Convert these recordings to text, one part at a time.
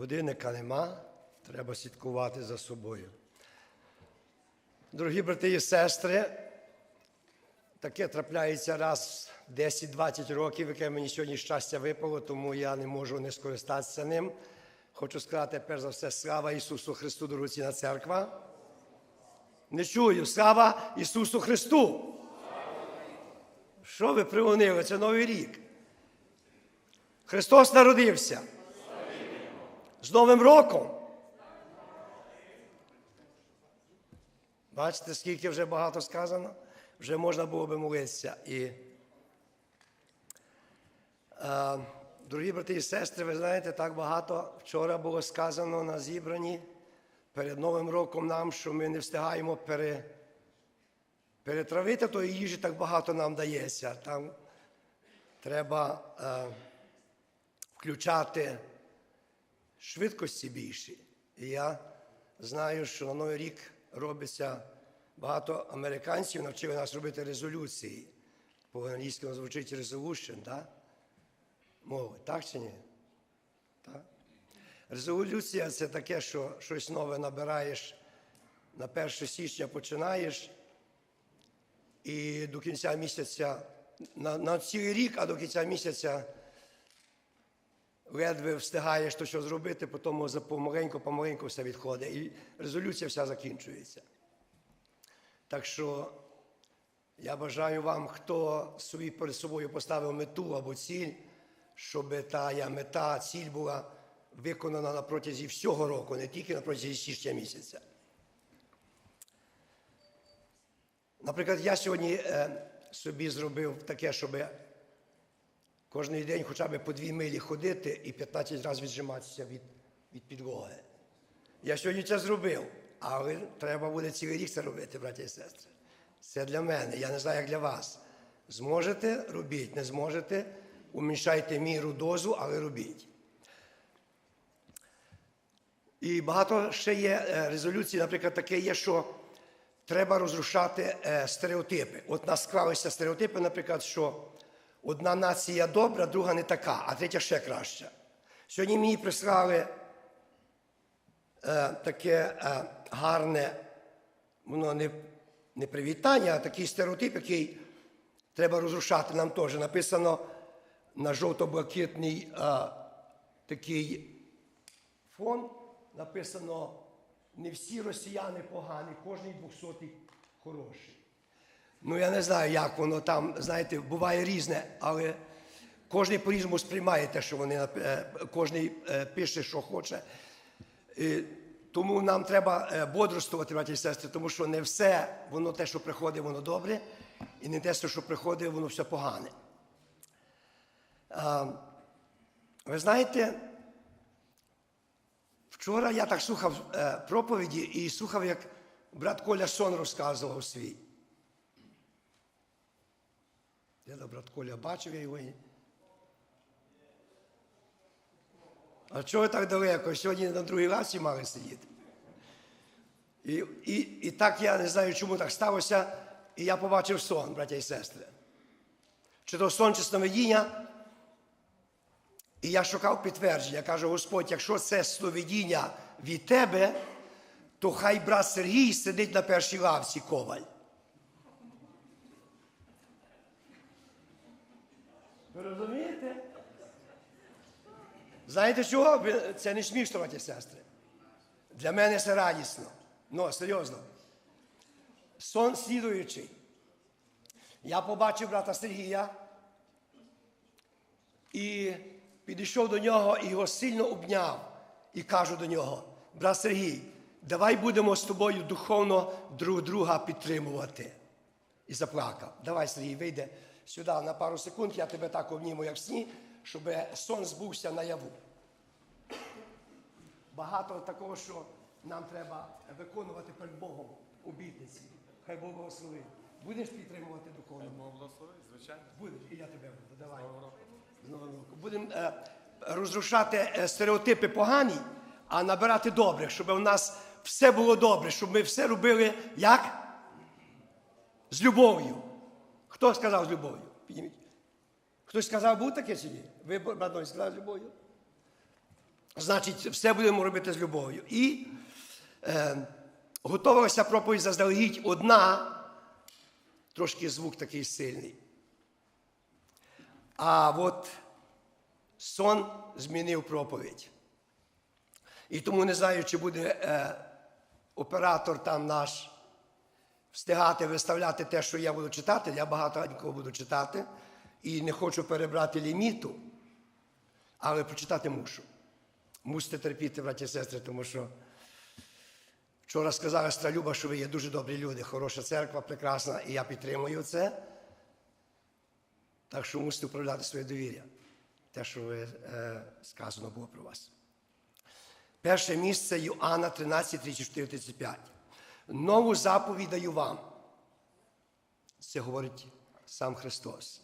Годинника нема, треба слідкувати за собою. Дорогі брати і сестри, таке трапляється раз 10-20 років, яке мені сьогодні щастя випало, тому я не можу не скористатися ним. Хочу сказати, перш за все, слава Ісусу Христу, дорогоцінна церква. Не чую, слава Ісусу Христу! Що ви пригонили? Це Новий рік. Христос народився. З Новим роком. Бачите, скільки вже багато сказано? Вже можна було би молитися. І, е, дорогі брати і сестри, ви знаєте, так багато вчора було сказано на зібранні перед Новим роком нам, що ми не встигаємо пере, перетравити тої їжі, так багато нам дається. Там треба е, включати швидкості більші. І я знаю, що на Новий рік робиться багато американців, навчили нас робити резолюції. По-англійськи звучить resolution, так? Мови, так чи ні? Так? Резолюція це таке, що щось нове набираєш на 1 січня починаєш, і до кінця місяця, на, на цілий рік, а до кінця місяця ледве встигаєш то, що зробити, потім за помаленьку, помаленьку все відходить. І резолюція вся закінчується. Так що я бажаю вам, хто собі перед собою поставив мету або ціль, щоб та мета, ціль була виконана на протязі всього року, не тільки на протязі січня місяця. Наприклад, я сьогодні е, собі зробив таке, щоб кожен день хоча б по дві милі ходити і 15 разів віджиматися від, від підлоги. Я сьогодні це зробив, але треба буде цілий рік це робити, браті і сестри. Це для мене, я не знаю, як для вас. Зможете робіть, не зможете, уміншайте міру дозу, але робіть. І багато ще є е, резолюцій, наприклад, таке є, що треба розрушати е, стереотипи. От нас склалися стереотипи, наприклад, що одна нація добра, друга не така, а третя ще краща. Сьогодні мені прислали е, таке е, гарне, воно не, не привітання, а такий стереотип, який треба розрушати нам теж. Написано на жовто-блакитний е, такий фон, написано не всі росіяни погані, кожний двохсотий хороший. Ну, я не знаю, як воно там, знаєте, буває різне, але кожен по-різному сприймає те, що вони кожен пише, що хоче. І Тому нам треба е, бодрствувати, браті і сестри, тому що не все, воно те, що приходить, воно добре, і не те, що приходить, воно все погане. А, Ви знаєте, вчора я так слухав е, проповіді і слухав, як брат Коля Сон розказував свій. Я да, брат Коля бачив я його. А чого так далеко? Сьогодні на другій лавці мали сидіти. І, і, і так я не знаю, чому так сталося. І я побачив сон, браття і сестри. Чи то сон, чи сновидіння. І я шукав підтвердження. Я кажу, Господь, якщо це сновидіння від тебе, то хай брат Сергій сидить на першій лавці коваль. Ви розумієте? Знаєте чого? Це не і сестри. Для мене це радісно. Ну, серйозно. Сон слідуючий. Я побачив брата Сергія і підійшов до нього і його сильно обняв. І кажу до нього: брат Сергій, давай будемо з тобою духовно друг друга підтримувати. І заплакав. Давай, Сергій, вийде сюди на пару секунд, я тебе так обніму, як в сні, щоб сон збувся наяву. Багато такого, що нам треба виконувати перед Богом обітниці. Хай Бог благословить. Будеш підтримувати духовно? Бог благословить, звичайно. Будеш, і я тебе буду. Давай. Будемо е, розрушати е, стереотипи погані, а набирати добрих, щоб у нас все було добре, щоб ми все робили як? З любов'ю. Хто сказав з любов'ю? Підніміть. Хтось сказав, був таке чи ні? Ви, брат, сказав з любов'ю? Значить, все будемо робити з любов'ю. І е, готувалася проповідь заздалегідь одна, трошки звук такий сильний. А от сон змінив проповідь. І тому не знаю, чи буде е, оператор там наш встигати виставляти те, що я буду читати. Я багато буду читати. І не хочу перебрати ліміту, але прочитати мушу. Мусите терпіти, браті і сестри, тому що вчора сказала сестра Люба, що ви є дуже добрі люди, хороша церква, прекрасна, і я підтримую це. Так що мусите управляти своє довір'я. Те, що ви, е, сказано було про вас. Перше місце Йоанна 13, 34, 35. Нову заповідь даю вам. Це говорить сам Христос.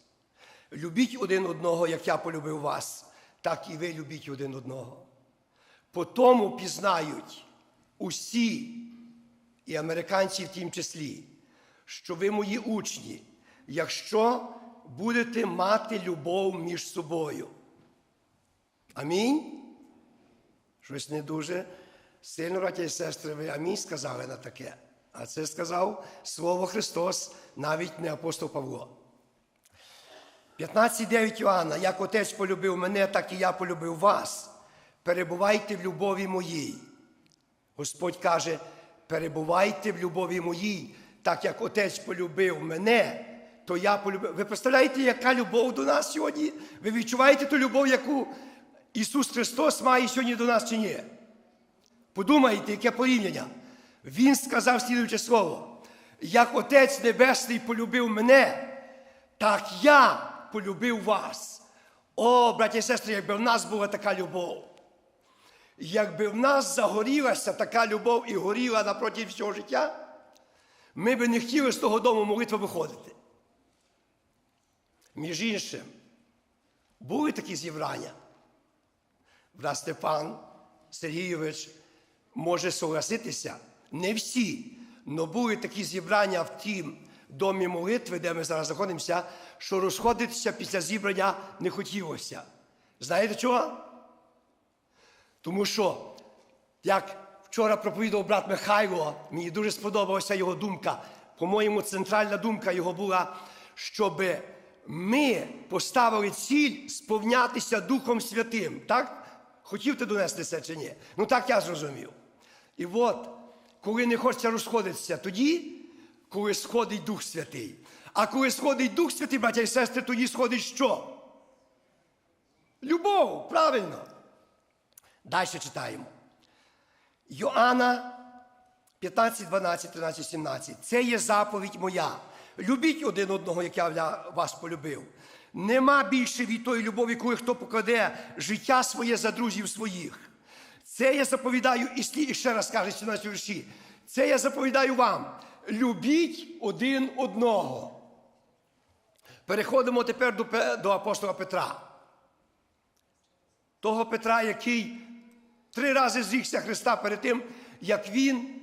Любіть один одного, як я полюбив вас, так і ви любіть один одного. По тому пізнають усі, і американці в тім числі, що ви мої учні, якщо будете мати любов між собою. Амінь. Щось не дуже сильно, браті і сестри, ви амінь сказали на таке. А це сказав Слово Христос, навіть не апостол Павло. 15.9 Іоанна, як Отець полюбив мене, так і я полюбив вас. Перебувайте в любові моїй. Господь каже, перебувайте в любові моїй, так як Отець полюбив мене, то я полюбив. Ви представляєте, яка любов до нас сьогодні? Ви відчуваєте ту любов, яку Ісус Христос має сьогодні до нас чи ні? Подумайте, яке порівняння. Він сказав слідуюче слово: як Отець Небесний полюбив мене, так я полюбив вас. О, браті і сестри, якби в нас була така любов. Якби в нас загорілася така любов і горіла напроти всього життя, ми би не хотіли з того дому молитви виходити. Між іншим, були такі зібрання. Брат Степан Сергійович може согласитися, не всі, але були такі зібрання в тім домі молитви, де ми зараз знаходимося, що розходитися після зібрання не хотілося. Знаєте чого? Тому що, як вчора проповідав брат Михайло, мені дуже сподобалася його думка. По-моєму, центральна думка його була, щоб ми поставили ціль сповнятися Духом Святим. Так? Хотів ти донести це чи ні? Ну так я зрозумів. І от, коли не хочеться розходитися, тоді, коли сходить Дух Святий. А коли сходить Дух Святий, браття і сестри, тоді сходить що? Любов, правильно. Далі читаємо. Йоанна 15, 12, 13, 17. Це є заповідь моя. Любіть один одного, як я вас полюбив. Нема більше від тої любові, коли хто покладе життя своє за друзів своїх. Це я заповідаю і слід, і ще раз каже 17 вірші. Це я заповідаю вам. Любіть один одного. Переходимо тепер до, до апостола Петра. Того Петра, який три рази зрікся Христа перед тим, як він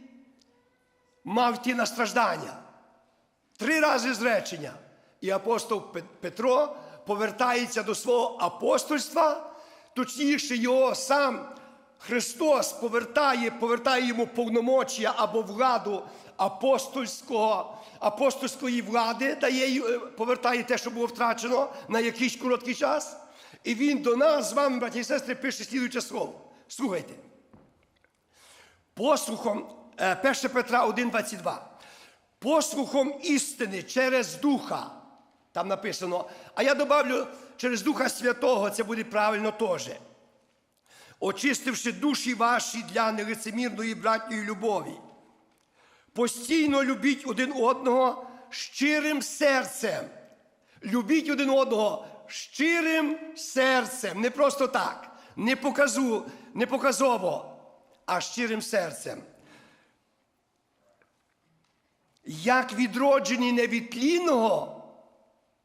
мав йти на страждання. Три рази зречення. І апостол Петро повертається до свого апостольства, точніше, його сам Христос повертає, повертає йому повномочія або владу апостольського, апостольської влади, дає, е, повертає те, що було втрачено на якийсь короткий час. І він до нас з вами, браті і сестри, пише слідуюче слово. Слухайте. Послухом, е, 1 Петра 1,22. Послухом істини через Духа. Там написано, а я добавлю через Духа Святого, це буде правильно теж. Очистивши душі ваші для нелицемірної братньої любові. Постійно любіть один одного щирим серцем. Любіть один одного щирим серцем. Не просто так, не показу, не показово, а щирим серцем. Як відроджені не від тлінного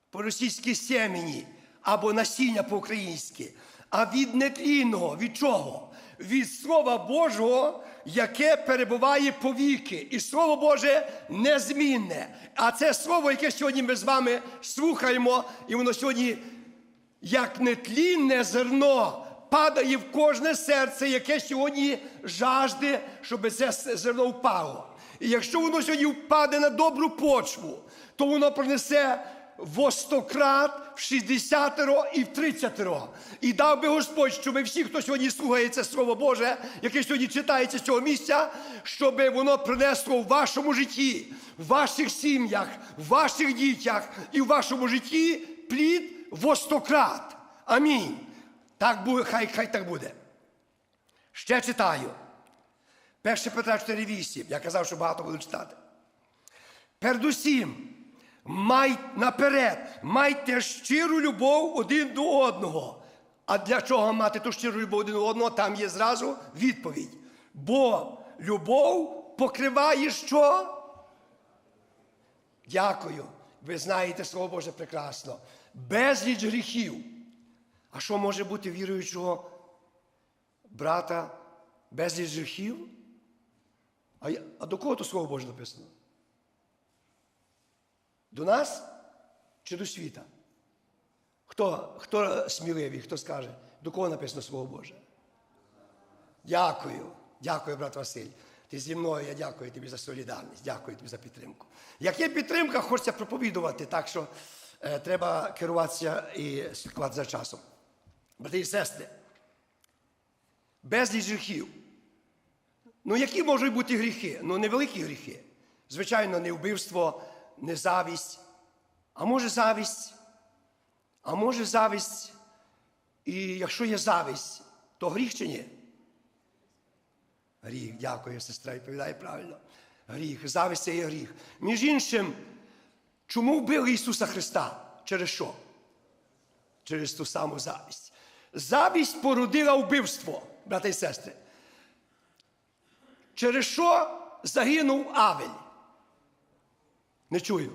по-російськи семені або насіння по-українськи, а від нетлінного. Від чого? Від Слова Божого, яке перебуває повіки. І Слово Боже незмінне. А це слово, яке сьогодні ми з вами слухаємо, і воно сьогодні, як нетлінне зерно, падає в кожне серце, яке сьогодні жажде, щоб це зерно впало. І якщо воно сьогодні впаде на добру почву, то воно принесе в стократ, в 60 і в 30 І дав би Господь, щоб всі, хто сьогодні слухає це Слово Боже, яке сьогодні читається з цього місця, щоб воно принесло в вашому житті, в ваших сім'ях, в ваших дітях і в вашому житті плід в стократ. Амінь. Так буде, хай, хай так буде. Ще читаю. 1 Петра 4,8. Я казав, що багато буду читати. Передусім, май наперед, майте щиру любов один до одного. А для чого мати ту щиру любов один до одного? Там є зразу відповідь. Бо любов покриває що? Дякую. Ви знаєте Слово Боже прекрасно. Безліч гріхів. А що може бути віруючого брата безліч гріхів? А, я- а до кого то Слово Боже написано? До нас чи до світа? Хто, хто сміливий, хто скаже, до кого написано Слово Боже? Дякую. Дякую, брат Василь. Ти зі мною, я дякую тобі за солідарність, дякую тобі за підтримку. Як є підтримка, хочеться проповідувати, так що е, треба керуватися і слідкувати за часом. Брати і сестри, безліч гріхів. Ну, які можуть бути гріхи? Ну, невеликі гріхи. Звичайно, не вбивство, не завість. А може завість? А може завість, і якщо є завість, то гріх чи ні? Гріх, дякую, сестра, відповідає правильно. Гріх, завість це є гріх. Між іншим, чому вбили Ісуса Христа? Через що? Через ту саму завість. Завість породила вбивство, брати і сестри. Через що загинув Авель? Не чую.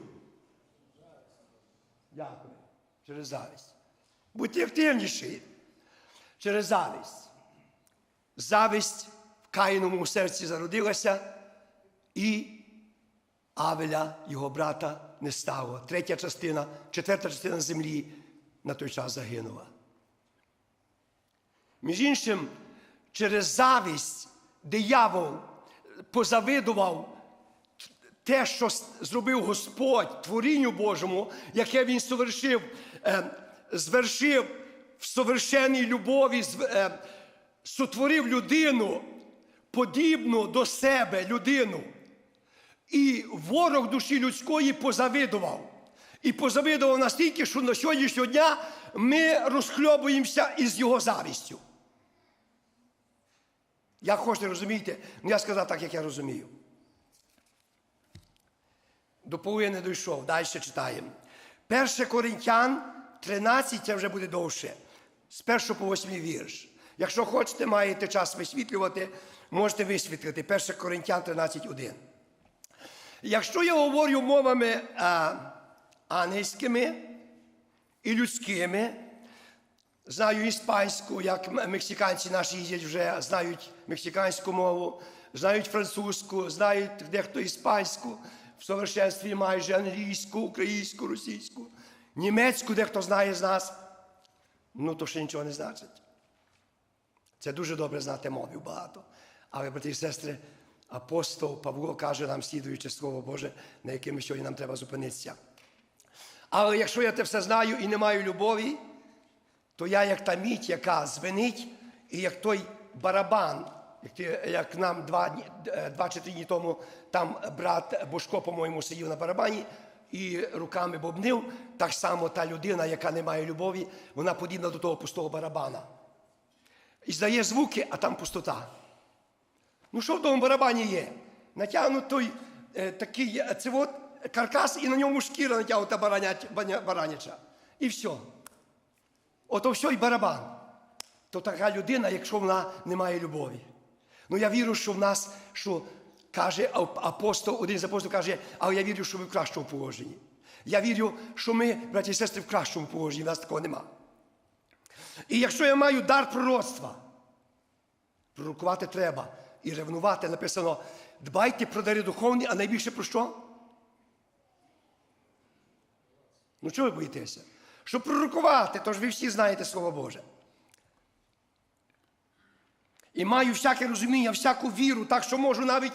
Дякую. Через завість. Будьте активніші. Через завість. Завість в Каїному серці зародилася, і Авеля, його брата, не стало. Третя частина, четверта частина землі на той час загинула. Між іншим, через завість диявол позавидував те, що зробив Господь творінню Божому, яке він совершив, е, звершив в совершенній любові, е, сотворив людину, подібну до себе людину. І ворог душі людської позавидував. І позавидував настільки, що на сьогоднішнього дня ми розхльобуємося із його завістю. Як хочете розумієте, ну я сказав так, як я розумію. До половини дійшов, далі читаємо. 1 Коринтян 13, це вже буде довше. З 1 по 8 вірш. Якщо хочете, маєте час висвітлювати, можете висвітлити. 1 Коринтян 13.1. Якщо я говорю мовами а, ангельськими і людськими, знаю іспанську, як мексиканці наші їздять вже, знають мексиканську мову, знають французьку, знають дехто іспанську, в совершенстві майже англійську, українську, російську, німецьку, дехто знає з нас, ну то ще нічого не значить. Це дуже добре знати мовів багато. Але, брати і сестри, апостол Павло каже нам, слідуючи Слово Боже, на яким сьогодні нам треба зупинитися. Але якщо я те все знаю і не маю любові, то я як та мідь, яка звенить, і як той барабан, як, нам два, е, два чи три дні тому там брат Бошко, по-моєму, сидів на барабані і руками бобнив, так само та людина, яка не має любові, вона подібна до того пустого барабана. І здає звуки, а там пустота. Ну що в тому барабані є? Натягнутий е, такий е, це от каркас, і на ньому шкіра натягнута бараняча. І все. Ото все і барабан. То така людина, якщо вона не має любові. Ну я вірю, що в нас, що каже апостол, один з апостолів каже, але я вірю, що ми в кращому положенні. Я вірю, що ми, браті і сестри, в кращому положенні, в нас такого нема. І якщо я маю дар пророцтва, пророкувати треба і ревнувати, написано, дбайте про дари духовні, а найбільше про що? Ну чого ви боїтеся? Щоб пророкувати, тож ви всі знаєте Слово Боже. І маю всяке розуміння, всяку віру, так що можу навіть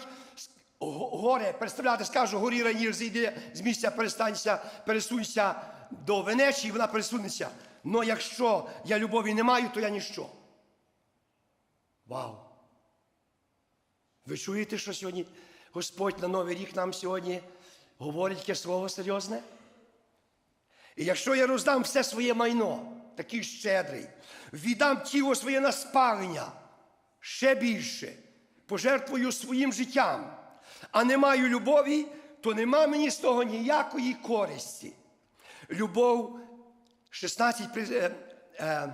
горе представляти, скажу, горі раніше зійди з місця, перестанься, пересунься до Венечії, вона пересунеться. Но якщо я любові не маю, то я ніщо. Вау! Ви чуєте, що сьогодні Господь на Новий рік нам сьогодні говорить таке слово серйозне? І якщо я роздам все своє майно, такий щедрий, віддам тіло своє на спалення ще більше, пожертвую своїм життям, а не маю любові, то нема мені з того ніякої користі. Любов 16, при- е, е,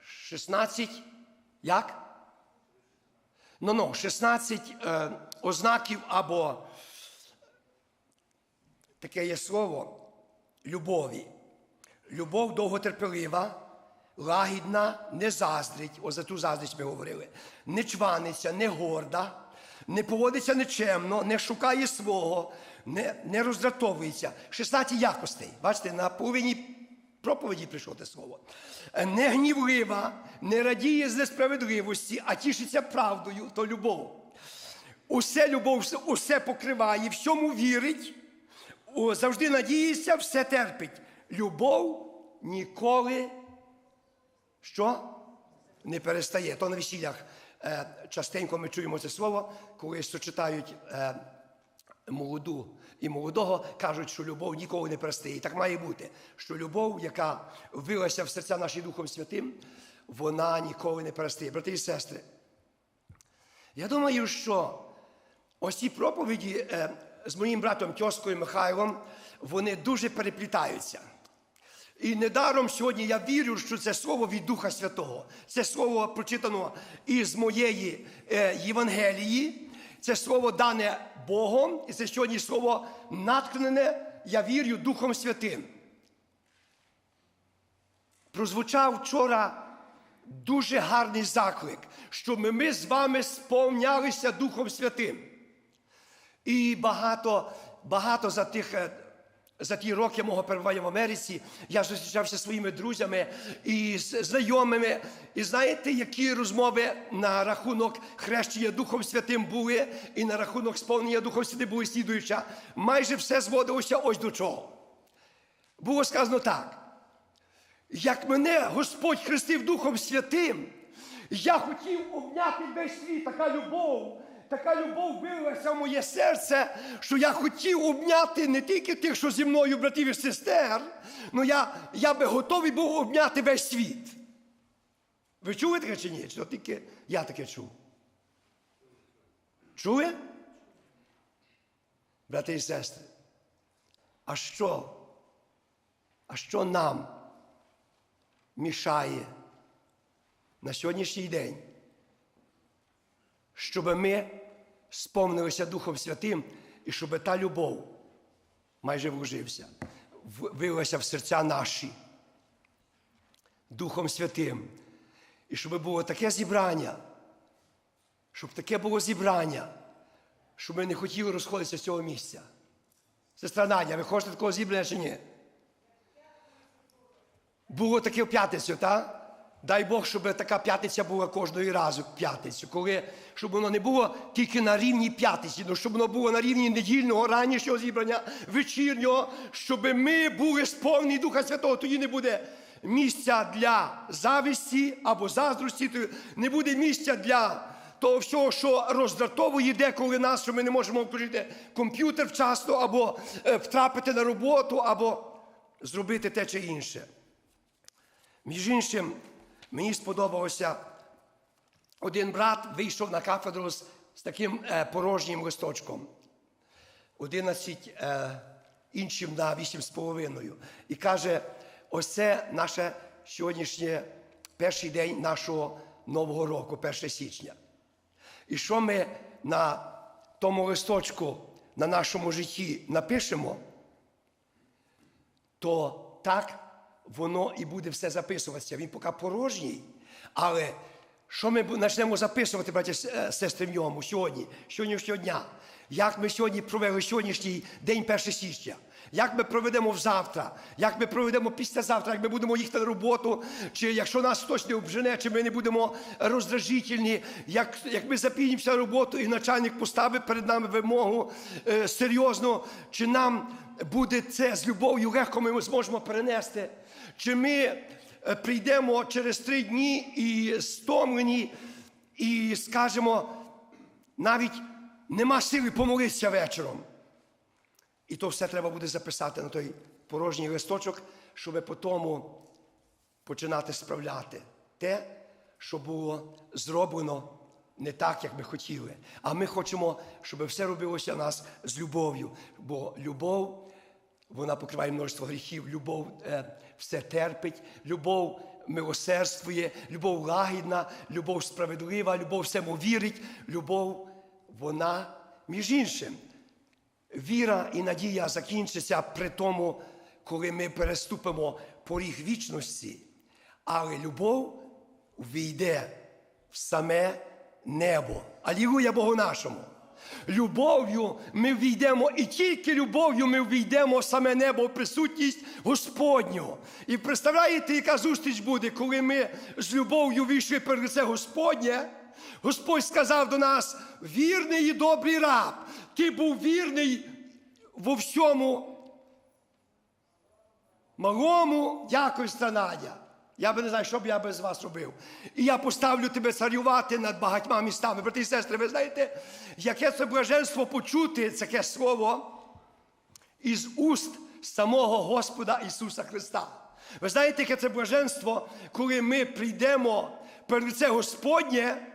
16, як? Ну, ну, 16 е, ознаків або таке є слово любові. Любов довготерпелива, лагідна, не заздрить, ось за ту заздрість ми говорили, не чваниться, не горда, не поводиться нечемно, не шукає свого, не, не роздратовується. 16 якостей. Бачите, на половині проповіді прийшло те слово. Не гнівлива, не радіє з несправедливості, а тішиться правдою, то любов. Усе любов, усе покриває, всьому вірить, завжди надіється, все терпить. Любов ніколи що? Не перестає. То на весіллях е, частенько ми чуємо це слово, коли сочетають е, молоду і молодого, кажуть, що любов ніколи не перестає. І так має бути, що любов, яка вилася в серця наші Духом Святим, вона ніколи не перестає. Брати і сестри, я думаю, що ось ці проповіді е, з моїм братом Тьоскою Михайлом, вони дуже переплітаються. І недаром сьогодні я вірю, що це слово від Духа Святого. Це слово прочитано із моєї е, Євангелії. Це слово дане Богом, і це сьогодні слово наткнене, я вірю, Духом Святим. Прозвучав вчора дуже гарний заклик, щоб ми з вами сповнялися Духом Святим. І багато, багато за тих. За ті роки мого перебування в Америці я зустрічався зі своїми друзями і знайомими. І знаєте, які розмови на рахунок хрещення Духом Святим були, і на рахунок сповнення Духом Святим були слідуюча. Майже все зводилося ось до чого. Було сказано так. Як мене Господь хрестив Духом Святим, я хотів обняти весь світ, така любов, така любов вилилася в моє серце, що я хотів обняти не тільки тих, що зі мною, братів і сестер, але я, я би готовий був обняти весь світ. Ви чули таке чи ні? Чи тільки я таке чув? Чує? Брати і сестри, а що? А що нам? мішає на сьогоднішній день, щоб ми сповнилися Духом Святим і щоб та любов майже вложився, в- вилилася в серця наші Духом Святим. І щоб було таке зібрання, щоб таке було зібрання, щоб ми не хотіли розходитися з цього місця. Сестра Надя, ви хочете такого зібрання чи ні? Було таке в п'ятницю, так? Дай Бог, щоб така п'ятниця була кожної разу п'ятницю, коли, щоб воно не було тільки на рівні п'ятниці, але щоб воно було на рівні недільного, ранішнього зібрання, вечірнього, щоб ми були сповнені Духа Святого, тоді не буде місця для зависті або заздрості, не буде місця для того всього, що роздратовує деколи нас, що ми не можемо включити комп'ютер вчасно, або е, втрапити на роботу, або зробити те чи інше. Між іншим, мені сподобалося, один брат вийшов на кафедру з, з таким е, порожнім листочком. 11 е, іншим на 8,5. І каже: ось це наше сьогоднішнє перший день нашого Нового року, 1 січня. І що ми на тому листочку на нашому житті напишемо, то так воно і буде все записуватися. Він поки порожній. Але що ми почнемо записувати, браті е, сестри, в ньому сьогодні, сьогоднішнього дня? як ми сьогодні провели сьогоднішній день 1 січня. Як ми проведемо завтра, як ми проведемо післязавтра, як ми будемо їхати на роботу, чи якщо нас хтось не обжене, чи ми не будемо роздражительні, як, як ми запізнімося на роботу і начальник поставить перед нами вимогу е, серйозно, чи нам буде це з любов'ю легко ми зможемо перенести, чи ми е, прийдемо через три дні і стомлені, і скажемо, навіть нема сили помолитися вечором. І то все треба буде записати на той порожній листочок, щоб по тому починати справляти те, що було зроблено не так, як ми хотіли. А ми хочемо, щоб все робилося в нас з любов'ю. Бо любов, вона покриває множество гріхів, любов е, все терпить, любов милосердствує, любов лагідна, любов справедлива, любов всему вірить, любов, вона між іншим. Віра і надія закінчиться при тому, коли ми переступимо поріг вічності, але любов увійде в саме небо. Алілуя Богу нашому. Любов'ю ми війдемо, і тільки любов'ю ми війдемо саме небо, в присутність Господню. І представляєте, яка зустріч буде, коли ми з любов'ю війшли перед лице Господнє? Господь сказав до нас: вірний і добрий раб, ти був вірний во всьому малому, дякую, Надя. Я би не знаю, що б я без вас робив. І я поставлю тебе царювати над багатьма містами. Брати і сестри, ви знаєте, яке це блаженство почути таке слово із уст самого Господа Ісуса Христа. Ви знаєте, яке це блаженство, коли ми прийдемо перед лице Господнє,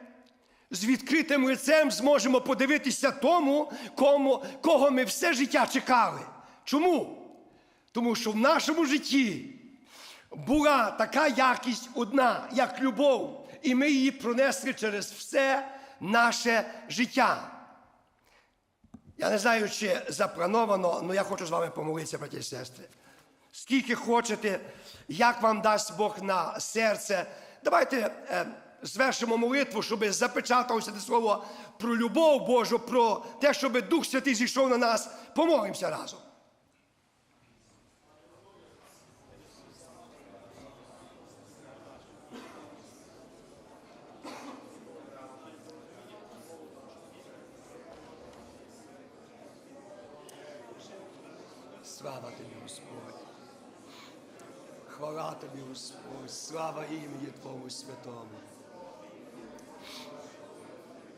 з відкритим лицем зможемо подивитися тому, кому, кого ми все життя чекали. Чому? Тому що в нашому житті була така якість одна, як любов, і ми її пронесли через все наше життя. Я не знаю, чи заплановано, але я хочу з вами помолитися, браті і сестри. Скільки хочете, як вам дасть Бог на серце. Давайте е, звершимо молитву, щоб запечаталося те слово про любов Божу, про те, щоб Дух Святий зійшов на нас. Помолимося разом. Слава тобі, Господь. Хвала тобі, Господь, слава ім'ї Твому святому.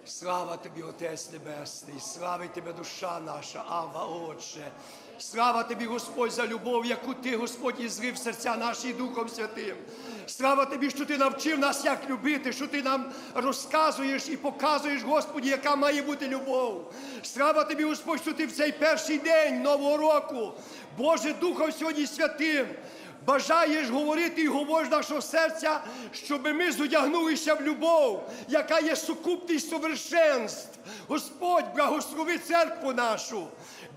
Слава тобі, Отець Небесний, слави тебе, душа наша, Ава, Отче. Слава тобі, Господь, за любов, яку ти, Господь, зрив серця наші Духом Святим. Слава тобі, що ти навчив нас, як любити, що ти нам розказуєш і показуєш, Господі, яка має бути любов. Слава тобі, Господь, що ти в цей перший день Нового року, Боже Духом сьогодні святим. Бажаєш говорити і говориш нашого серця, щоб ми зодягнулися в любов, яка є сукупність совершенств. Господь, благослови церкву нашу,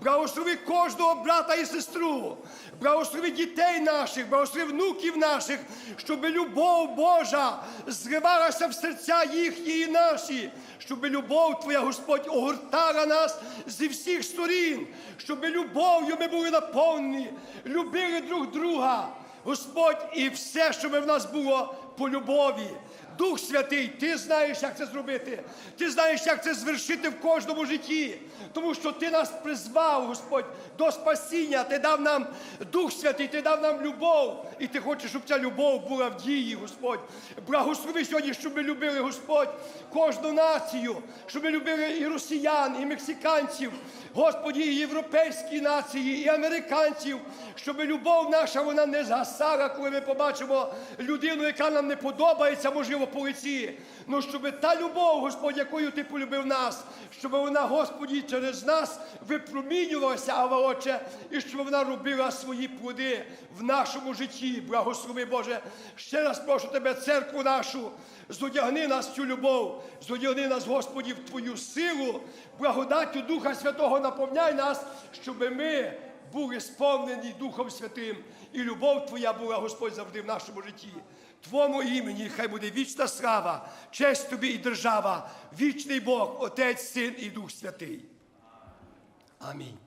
благослови кожного брата і сестру, благослови дітей наших, благослови внуків наших, щоб любов Божа зривалася в серця їхні і наші, щоб любов Твоя, Господь, огортала нас зі всіх сторін, щоб любов'ю ми були наповнені, любили друг друга. Господь, і все, що в нас було по любові. Дух Святий, ти знаєш, як це зробити. Ти знаєш, як це звершити в кожному житті. Тому що ти нас призвав, Господь, до спасіння. Ти дав нам Дух Святий, ти дав нам любов. І ти хочеш, щоб ця любов була в дії, Господь. Благослови сьогодні, щоб ми любили, Господь, кожну націю, щоб ми любили і росіян, і мексиканців, Господі, і європейські нації, і американців, щоб любов наша вона не згасала, коли ми побачимо людину, яка нам не подобається, можливо, по лиці. Ну, щоб та любов, Господь, якою ти полюбив нас, щоб вона, Господі, через нас випромінювалася, Ава Отче, і щоб вона робила свої плоди в нашому житті. Благослови, Боже. Ще раз прошу тебе, церкву нашу, зодягни нас цю любов, зодягни нас, Господі, в Твою силу, благодаттю Духа Святого наповняй нас, щоб ми були сповнені Духом Святим, і любов Твоя була, Господь, завжди в нашому житті. Твому імені хай буде вічна слава, честь тобі і держава, вічний Бог, Отець, Син і Дух Святий. Амінь.